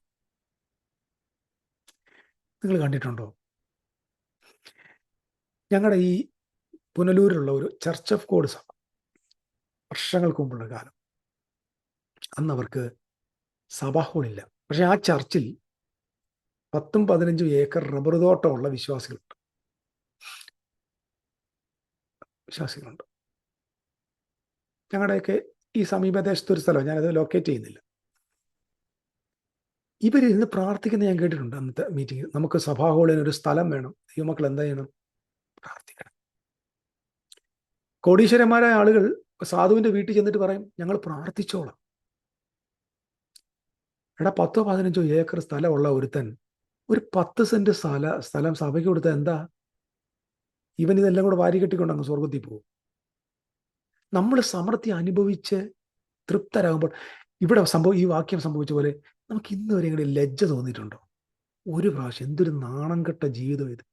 നിങ്ങൾ കണ്ടിട്ടുണ്ടോ? ഞങ്ങളുടെ ഈ പുനലൂരിലുള്ള ഒരു ചർച്ച് ഓഫ് ഗോഡ് സഭ വർഷങ്ങൾക്ക് മുമ്പുള്ള കാലം. അന്ന് അവർക്ക് സഭാഹോളില്ല. പക്ഷെ ആ ചർച്ചിൽ പത്തും പതിനഞ്ചും ഏക്കർ റബ്ബർ തോട്ടമുള്ള വിശ്വാസികളുണ്ട്. വിശ്വാസികളുണ്ട്. ഞങ്ങളുടെയൊക്കെ ഈ സമീപദേശത്ത് ഒരു സ്ഥലം ഞാനത് ലൊക്കേറ്റ് ചെയ്യുന്നില്ല. ഇവരിന്ന് പ്രാർത്ഥിക്കുന്ന ഞാൻ കേട്ടിട്ടുണ്ട് അന്നത്തെ മീറ്റിംഗ് നമുക്ക് സഭാ ഹോളിന് ഒരു സ്ഥലം വേണം. ദൈവമക്കൾ എന്താ ചെയ്യണം? പ്രാർത്ഥിക്കണം. കോടീശ്വരന്മാരായ ആളുകൾ സാധുവിന്റെ വീട്ടിൽ ചെന്നിട്ട് പറയും ഞങ്ങൾ പ്രാർത്ഥിച്ചോളാം. എടാ പത്തോ പതിനഞ്ചോ ഏക്കർ സ്ഥലമുള്ള ഒരുത്തൻ ഒരു പത്ത് സെന്റ് സ്ഥല സ്ഥലം സഭയ്ക്ക് കൊടുത്ത എന്താ? ഇവൻ ഇതെല്ലാം കൂടെ വാരി കെട്ടിക്കൊണ്ടങ്ങ് സ്വർഗത്തിൽ പോകും. നമ്മൾ സമൃദ്ധി അനുഭവിച്ച് തൃപ്തരാകുമ്പോൾ ഇവിടെ സംഭവം ഈ വാക്യം സംഭവിച്ച പോലെ നമുക്ക് ഇന്നുവരെ ഇങ്ങനെ ലജ്ജ തോന്നിയിട്ടുണ്ടോ? ഒരു പ്രാവശ്യം എന്തൊരു നാണം കെട്ട ജീവിതം ഇത്.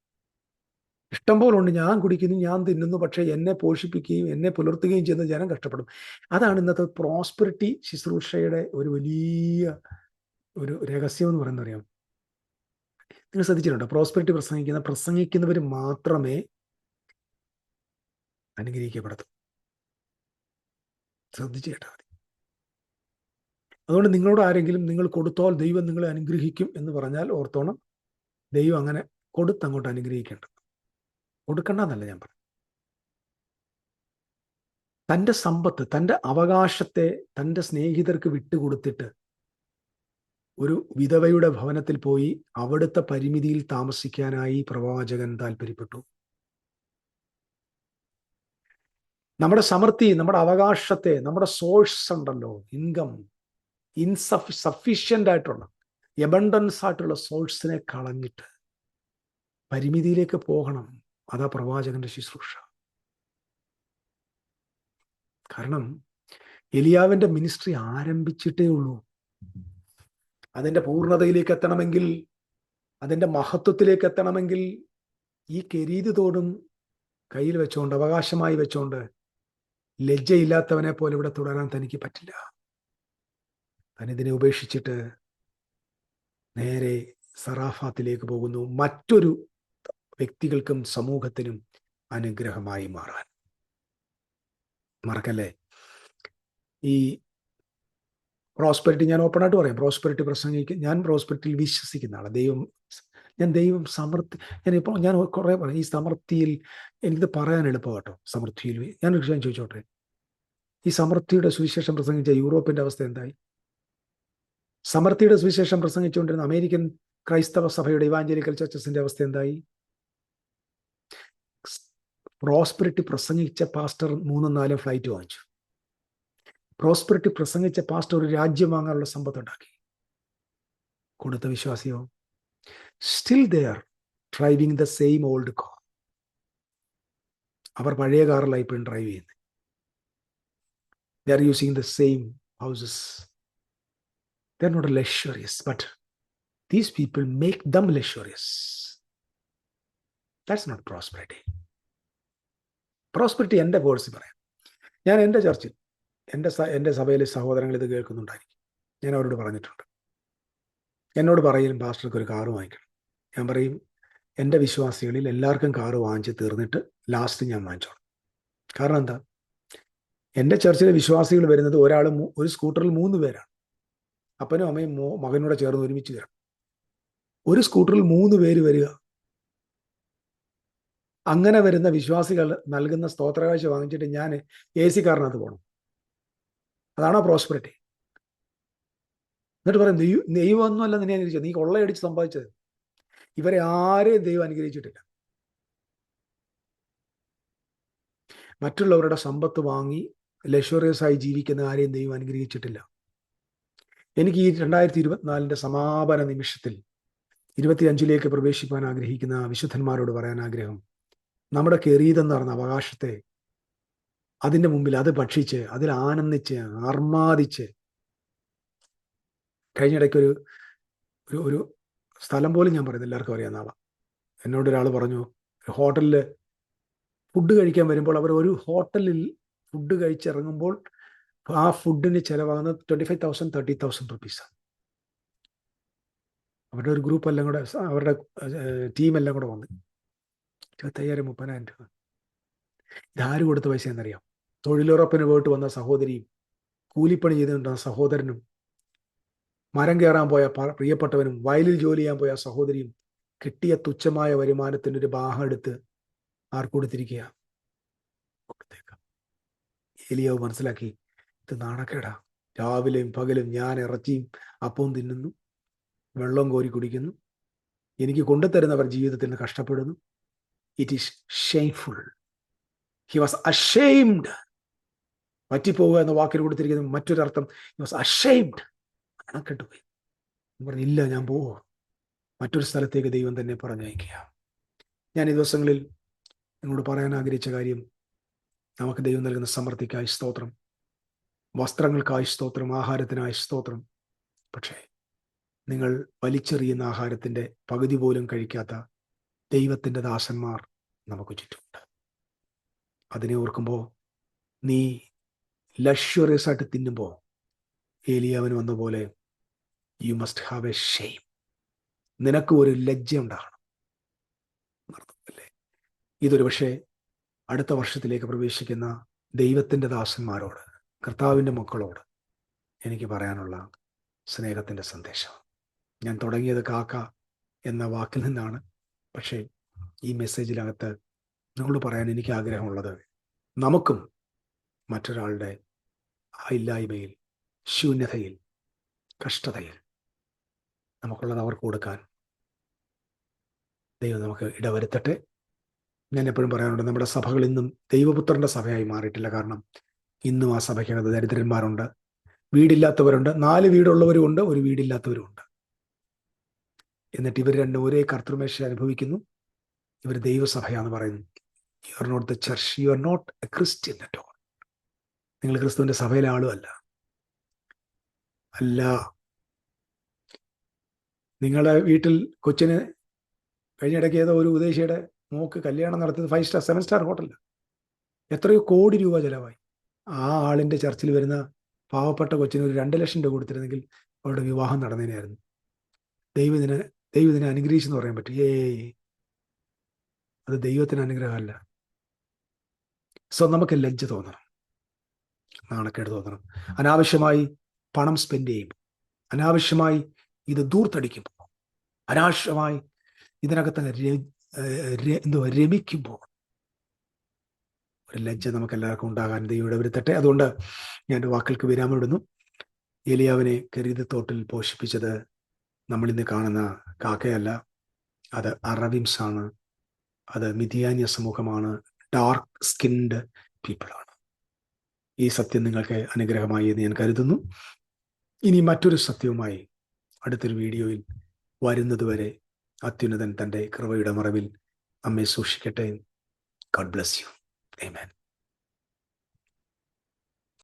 ഇഷ്ടം പോലെ ഉണ്ട് ഞാൻ കുടിക്കുന്നു ഞാൻ തിന്നുന്നു പക്ഷേ എന്നെ പോഷിപ്പിക്കുകയും എന്നെ പുലർത്തുകയും ചെയ്യുന്ന ജനം കഷ്ടപ്പെടും. അതാണ് ഇന്നത്തെ പ്രോസ്പെറിറ്റി ശുശ്രൂഷയുടെ ഒരു വലിയ ഒരു രഹസ്യം എന്ന് പറയുന്നത് അറിയാം നിങ്ങൾ ശ്രദ്ധിച്ചിട്ടുണ്ടോ? പ്രോസ്പെറിറ്റി പ്രസംഗിക്കുന്ന പ്രസംഗിക്കുന്നവർ മാത്രമേ അനുഗ്രഹിക്കപ്പെടത്തു ശ്രദ്ധിച്ചു കേട്ടാൽ മതി. അതുകൊണ്ട് നിങ്ങളോട് ആരെങ്കിലും നിങ്ങൾ കൊടുത്താൽ ദൈവം നിങ്ങളെ അനുഗ്രഹിക്കും എന്ന് പറഞ്ഞാൽ ഓർത്തോണം. ദൈവം അങ്ങനെ കൊടുത്തങ്ങോട്ട് അനുഗ്രഹിക്കേണ്ടത് കൊടുക്കണ്ടെന്നല്ല ഞാൻ പറഞ്ഞു തന്റെ സമ്പത്ത് തന്റെ അവകാശത്തെ തന്റെ സ്നേഹിതർക്ക് വിട്ടുകൊടുത്തിട്ട് ഒരു വിധവയുടെ ഭവനത്തിൽ പോയി അവിടുത്തെ പരിമിതിയിൽ താമസിക്കാനായി പ്രവാചകൻ താല്പര്യപ്പെട്ടു നമ്മുടെ സമൃദ്ധി നമ്മുടെ അവകാശത്തെ നമ്മുടെ സോഴ്സ് ഉണ്ടല്ലോ ഇൻകം ഇൻസഫ് സഫീഷ്യന്റ് ആയിട്ടുള്ള എബണ്ടൻസ് ആയിട്ടുള്ള സോഴ്സിനെ കളഞ്ഞിട്ട് പരിമിതിയിലേക്ക് പോകണം. അതാ പ്രവാചകന്റെ ശുശ്രൂഷ. കാരണം എലിയാവിന്റെ മിനിസ്ട്രി ആരംഭിച്ചിട്ടേ ഉള്ളൂ. അതിന്റെ പൂർണതയിലേക്ക് എത്തണമെങ്കിൽ അതിന്റെ മഹത്വത്തിലേക്ക് എത്തണമെങ്കിൽ ഈ കെരീതി തോടും കയ്യിൽ വെച്ചോണ്ട് അവകാശമായി വെച്ചോണ്ട് ലജ്ജയില്ലാത്തവനെ പോലെ ഇവിടെ തുടരാൻ തനിക്ക് പറ്റില്ല. തനിതിനെ ഉപേക്ഷിച്ചിട്ട് നേരെ സറാഫാത്തിലേക്ക് പോകുന്നു. മറ്റൊരു വ്യക്തികൾക്കും സമൂഹത്തിനും അനുഗ്രഹമായി മാറാൻ. മറക്കല്ലേ ഈ പ്രോസ്പെരിറ്റി ഞാൻ ഓപ്പൺ ആയിട്ട് പറയാം. പ്രോസ്പെരിറ്റി പ്രസംഗിക്കും ഞാൻ പ്രോസ്പെരിറ്റിയിൽ വിശ്വസിക്കുന്ന ആളാണ് ദൈവം ഞാൻ ദൈവം സമൃദ്ധി ഞാൻ ഇപ്പോൾ ഞാൻ കുറേ പറയാം. ഈ സമൃദ്ധിയിൽ എനിക്കിത് പറയാൻ എളുപ്പം കേട്ടോ സമൃദ്ധിയിൽ ഞാനൊരു വിഷയം ചോദിച്ചോട്ടെ? ഈ സമൃദ്ധിയുടെ സുവിശേഷം പ്രസംഗിച്ച യൂറോപ്പിന്റെ അവസ്ഥ എന്തായി? സമൃദ്ധിയുടെ സുവിശേഷം പ്രസംഗിച്ചുകൊണ്ടിരുന്ന അമേരിക്കൻ ക്രൈസ്തവ സഭയുടെ ഇവാഞ്ചലിക്കൽ ചർച്ചസിന്റെ അവസ്ഥ എന്തായി? പ്രോസ്പെരിറ്റി പ്രസംഗിച്ച പാസ്റ്റർ മൂന്നും നാലും ഫ്ലൈറ്റ് വാങ്ങിച്ചു. പ്രോസ്പെരിറ്റി പ്രസംഗിച്ച പാസ്റ്റർ ഒരു രാജ്യം വാങ്ങാനുള്ള സമ്പത്ത് ഉണ്ടാക്കി കൊടുത്ത വിശ്വാസിയോ? Still they're driving the same old car അവർ പഴയ കാറിലായി ഇപ്പോഴും ഡ്രൈവ് ചെയ്യുന്നത് they're using the same houses they're not luxurious but these people make them luxurious that's not prosperity prosperity എന്റെ കോഴ്സിൽ പറയാം. ഞാൻ എന്റെ ചർച്ചിൽ എന്റെ എന്റെ സഭയിലെ സഹോദരങ്ങൾ ഇത് കേൾക്കുന്നുണ്ടായിരിക്കും. ഞാൻ അവരോട് പറഞ്ഞിട്ടുണ്ട്. എന്നോട് പറയും പാസ്റ്റർക്ക് ഒരു കാറ് വാങ്ങിക്കണം. ഞാൻ പറയും എന്റെ വിശ്വാസികളിൽ എല്ലാവർക്കും കാറ് വാങ്ങിച്ച് തീർന്നിട്ട് ലാസ്റ്റ് ഞാൻ വാങ്ങിച്ചോളാം. കാരണം എന്താ? എന്റെ ചർച്ചിലെ വിശ്വാസികൾ വരുന്നത് ഒരാൾ ഒരു സ്കൂട്ടറിൽ മൂന്ന് പേരാണ്. അപ്പനും അമ്മയും മകനോടെ ചേർന്ന് ഒരുമിച്ച് വരണം ഒരു സ്കൂട്ടറിൽ മൂന്ന് പേര് വരിക അങ്ങനെ വരുന്ന വിശ്വാസികൾ നൽകുന്ന സ്തോത്രകാഴ്ച വാങ്ങിച്ചിട്ട് ഞാൻ എ സി കാറിനകത്ത് പോകണം അതാണോ പ്രോസ്പെരിറ്റി എന്നിട്ട് പറയും ദൈവം ദൈവമൊന്നുമല്ല നിന്നെ അനുഗ്രഹിച്ചത്. നീ കൊള്ളയടിച്ച് സമ്പാദിച്ചത്. ഇവരെ ആരെയും ദൈവം അനുഗ്രഹിച്ചിട്ടില്ല. മറ്റുള്ളവരുടെ സമ്പത്ത് വാങ്ങി ലക്ഷറിയസ് ആയി ജീവിക്കുന്ന ആരെയും ദൈവം അനുഗ്രഹിച്ചിട്ടില്ല. എനിക്ക് ഈ രണ്ടായിരത്തി ഇരുപത്തിനാലിന്റെ സമാപന നിമിഷത്തിൽ ഇരുപത്തിയഞ്ചിലേക്ക് പ്രവേശിപ്പാൻ ആഗ്രഹിക്കുന്ന വിശുദ്ധന്മാരോട് പറയാൻ ആഗ്രഹം. നമ്മുടെ കെറീതെന്ന് പറഞ്ഞ അവകാശത്തെ അതിന്റെ മുമ്പിൽ അത് ഭക്ഷിച്ച് അതിൽ ആനന്ദിച്ച് ആർമാദിച്ച് കഴിഞ്ഞിടയ്ക്ക് ഒരു ഒരു സ്ഥലം പോലും ഞാൻ പറയുന്നത് എല്ലാവർക്കും അറിയാവുന്ന ആളാണ് എന്നോട് ഒരാൾ പറഞ്ഞു ഹോട്ടലിൽ ഫുഡ് കഴിക്കാൻ വരുമ്പോൾ അവർ ഒരു ഹോട്ടലിൽ ഫുഡ് കഴിച്ചിറങ്ങുമ്പോൾ ആ ഫുഡിന് ചിലവാകുന്നത് twenty five thousand thirty thousand റുപ്പീസാണ് അവരുടെ ഒരു ഗ്രൂപ്പ് എല്ലാം കൂടെ അവരുടെ ടീം എല്ലാം കൂടെ വന്ന് ഇരുപത്തയ്യായിരം മുപ്പതിനായിരം രൂപ. ഇതാര് കൊടുത്ത പൈസ എന്നറിയാം? തൊഴിലുറപ്പിന് പോയിട്ട് വന്ന സഹോദരിയും കൂലിപ്പണി ചെയ്തുകൊണ്ടിരുന്ന സഹോദരനും മരം കയറാൻ പോയ പ്രിയപ്പെട്ടവനും വയലിൽ ജോലി ചെയ്യാൻ പോയ സഹോദരിയും കിട്ടിയ തുച്ഛമായ വരുമാനത്തിന്റെ ഒരു ഭാഗം എടുത്ത് ആർ കൊടുത്തിരിക്കുക? ഏലിയാവ് മനസ്സിലാക്കി ഇത് നാണക്കേടാ. രാവിലെയും പകലും ഞാൻ ഇറച്ചിയും അപ്പവും തിന്നുന്നു വെള്ളം കോരി കുടിക്കുന്നു. എനിക്ക് കൊണ്ടുതരുന്നവർ ജീവിതത്തിൽ നിന്ന് കഷ്ടപ്പെടുന്നു. It is shameful he was ashamed പറ്റിപ്പോവുക എന്ന വാക്കിൽ കൊടുത്തിരിക്കുന്ന മറ്റൊരർത്ഥം ഹി വാസ് അഷെയിംഡ് അണക്കെട്ട് പോയി പറഞ്ഞു ഇല്ല ഞാൻ പോവോ. മറ്റൊരു സ്ഥലത്തേക്ക് ദൈവം തന്നെ പറഞ്ഞയക്കുക. ഞാൻ ഈ ദിവസങ്ങളിൽ നിങ്ങളോട് പറയാൻ ആഗ്രഹിച്ച കാര്യം നമുക്ക് ദൈവം നൽകുന്ന സമൃദ്ധിക്കായി സ്തോത്രം. വസ്ത്രങ്ങൾക്കായി സ്തോത്രം ആഹാരത്തിനായി സ്തോത്രം. പക്ഷേ നിങ്ങൾ വലിച്ചെറിയുന്ന ആഹാരത്തിന്റെ പകുതി പോലും കഴിക്കാത്ത ദൈവത്തിന്റെ ദാസന്മാർ നമുക്ക് ചുറ്റുമുണ്ട്. അതിനെ ഓർക്കുമ്പോൾ നീ ലക്ഷറിയസ് ആയിട്ട് തിന്നുമ്പോൾ ഏലിയാവൻ വന്ന പോലെ you must have a shame നിനക്ക് ഒരു ലജ്ജ ഉണ്ടാകണം. അല്ലേ? ഇതൊരു പക്ഷേ അടുത്ത വർഷത്തിലേക്ക് പ്രവേശിക്കുന്ന ദൈവത്തിന്റെ ദാസന്മാരോട് കർത്താവിന്റെ മക്കളോട് എനിക്ക് പറയാനുള്ള സ്നേഹത്തിന്റെ സന്ദേശം. ഞാൻ തുടങ്ങിയത് കാക്ക എന്ന വാക്കിൽ നിന്നാണ്. പക്ഷേ ഈ മെസ്സേജിനകത്ത് നിങ്ങളോട് പറയാൻ എനിക്ക് ആഗ്രഹമുള്ളത് നമുക്കും മറ്റൊരാളുടെ ആ ഇല്ലായ്മയിൽ ശൂന്യതയിൽ കഷ്ടതയിൽ നമുക്കുള്ളത് അവർക്ക് കൊടുക്കാൻ ദൈവം നമുക്ക് ഇടവരുത്തട്ടെ. ഞാൻ എപ്പോഴും പറയാറുണ്ട് നമ്മുടെ സഭകൾ ഇന്നും ദൈവപുത്രന്റെ സഭയായി മാറിയിട്ടില്ല. കാരണം ഇന്നും ആ സഭയ്ക്കകത്ത് ദരിദ്രന്മാരുണ്ട് വീടില്ലാത്തവരുണ്ട് നാല് വീടുള്ളവരും ഉണ്ട് ഒരു വീടില്ലാത്തവരും ഉണ്ട്. എന്നിട്ട് ഇവർ രണ്ടും ഒരേ കർത്തൃമേശ അനുഭവിക്കുന്നു. ഇവർ ദൈവസഭയാന്ന് പറയുന്നു. You are not the church you are not a Christian at all നിങ്ങൾ ക്രിസ്തുവിന്റെ സഭയിലെ ആളും അല്ല. നിങ്ങളുടെ വീട്ടിൽ കൊച്ചിന് കഴിഞ്ഞിടയ്ക്ക് ഏതോ ഒരു ഉദ്ദേശിയുടെ മോക്ക് കല്യാണം നടത്തുന്നത് ഫൈവ് സ്റ്റാർ സെവൻ സ്റ്റാർ ഹോട്ടലിൽ എത്രയോ കോടി രൂപ ചിലവായി. ആ ആളിന്റെ ചർച്ചിൽ വരുന്ന പാവപ്പെട്ട കൊച്ചിന് ഒരു രണ്ട് ലക്ഷം രൂപ കൊടുത്തിരുന്നെങ്കിൽ അവരുടെ വിവാഹം നടന്നതിനായിരുന്നു ദൈവത്തിന് ഇതിനെ അനുഗ്രഹിച്ചെന്ന് പറയാൻ പറ്റും. ഏയ് അത് ദൈവത്തിന് അനുഗ്രഹമല്ല. സോ നമുക്ക് ലജ്ജ തോന്നണം. നാണക്കേട് തോന്നണം. അനാവശ്യമായി പണം സ്പെൻഡ് ചെയ്യുമ്പോൾ അനാവശ്യമായി ഇത് ദൂർത്തടിക്കുമ്പോൾ അനാവശ്യമായി ഇതിനകത്ത് എന്തുവാ രമിക്കുമ്പോൾ ഒരു ലജ്ജ നമുക്ക് എല്ലാവർക്കും ഉണ്ടാകാൻ ദൈവം ഇടവരുത്തട്ടെ. അതുകൊണ്ട് ഞാൻ വാക്കുകൾക്ക് വിരാമം ഇടുന്നു ഏലിയാവിനെ കരുതി തോട്ടിൽ പോഷിപ്പിച്ചത് നമ്മൾ ഇന്ന് കാണുന്ന കാക്കയല്ല. അത് അറവിംസ് ആണ് അത് മിതിയാന്യ സമൂഹമാണ്. ഡാർക്ക് സ്കിൻഡ് പീപ്പിളാണ് ഈ സത്യം നിങ്ങൾക്ക് അനുഗ്രഹമായി എന്ന് ഞാൻ കരുതുന്നു. ഇനി മറ്റൊരു സത്യവുമായി അടുത്തൊരു വീഡിയോയിൽ വരുന്നതുവരെ അത്യുന്നതൻ തന്റെ കൃപയുടെ മറവിൽ നമ്മെ സൂക്ഷിക്കട്ടെ. God bless you Amen.